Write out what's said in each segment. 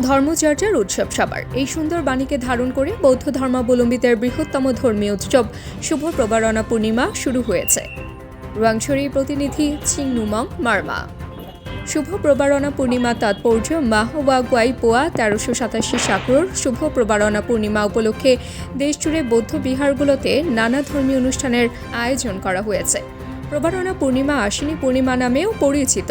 ধর্মচর্চার উৎসব সবার। এই সুন্দর বাণীকে ধারণ করে বৌদ্ধ ধর্মাবলম্বীদের বৃহত্তম ধর্মীয় উৎসব শুভ প্রবারণা পূর্ণিমা শুরু হয়েছে। রোয়াংছড়ি প্রতিনিধি চিংনুমং মার্মা। শুভ প্রবারণা পূর্ণিমা তাৎপর্য মাহওয়া গুয়াই পোয়া তেরোশো সাতাশি সাকরোর শুভ প্রবারণা পূর্ণিমা উপলক্ষে দেশজুড়ে বৌদ্ধ বিহারগুলোতে নানা ধর্মীয় অনুষ্ঠানের আয়োজন করা হয়েছে। প্রবারণা পূর্ণিমা আশ্বিনী পূর্ণিমা নামেও পরিচিত।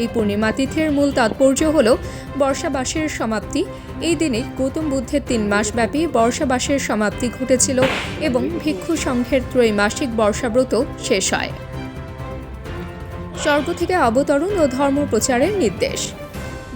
এই পূর্ণিমা তিথির মূল তাৎপর্য হল বর্ষাবাসের সমাপ্তি। এই দিনে গৌতম বুদ্ধের তিন মাসব্যাপী বর্ষাবাসের সমাপ্তি ঘটেছিল এবং ভিক্ষু সংঘের ত্রৈমাসিক বর্ষাব্রত শেষ হয়। স্বর্গ থেকে অবতরণ ও ধর্ম প্রচারের নির্দেশ।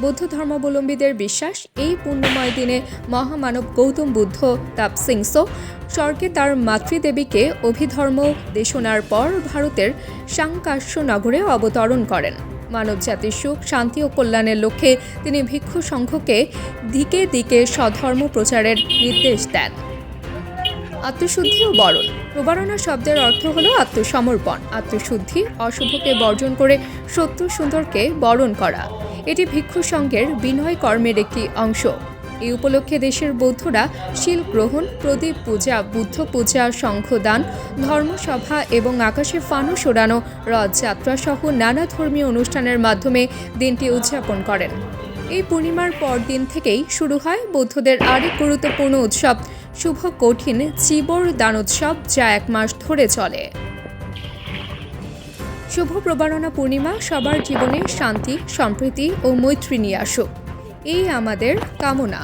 বৌদ্ধ ধর্মাবলম্বীদের বিশ্বাস, এই পুণ্যময় দিনে মহামানব গৌতম বুদ্ধ তাপ তাপসিংসো স্বর্গে তার মাতৃদেবীকে অভিধর্ম দেশনার পর ভারতের সাংকাশ্য নগরে অবতরণ করেন। মানব জাতির সুখ, শান্তি ও কল্যাণের লক্ষ্যে তিনি ভিক্ষু সংঘকে দিকে দিকে স্বধর্ম প্রচারের নির্দেশ দেন। আত্মশুদ্ধি ও বরণ। প্রবারণা শব্দের অর্থ হলো আত্মসমর্পণ। আত্মশুদ্ধি, অশুভকে বর্জন করে সত্য সুন্দরকে বরণ করা। এটি ভিক্ষু সংঘের বিনয় কর্মের একটি অংশ। এই উপলক্ষে দেশের বৌদ্ধরা শিল গ্রহণ, প্রদীপ পূজা, বুদ্ধ পূজা, শঙ্খদান, ধর্মসভা এবং আকাশে ফানুস ওড়ানো রথযাত্রা সহ নানা ধর্মীয় অনুষ্ঠানের মাধ্যমে দিনটি উদযাপন করেন। এই পূর্ণিমার পরদিন থেকেই শুরু হয় বৌদ্ধদের আরেক গুরুত্বপূর্ণ উৎসব, শুভ কঠিন চিবর দানোৎসব যা এক মাস ধরে চলে। শুভ প্রবারণা পূর্ণিমা সবার জীবনে শান্তি, সম্প্রীতি ও মৈত্রী নিয়ে আসুক। এই আমাদের কামনা।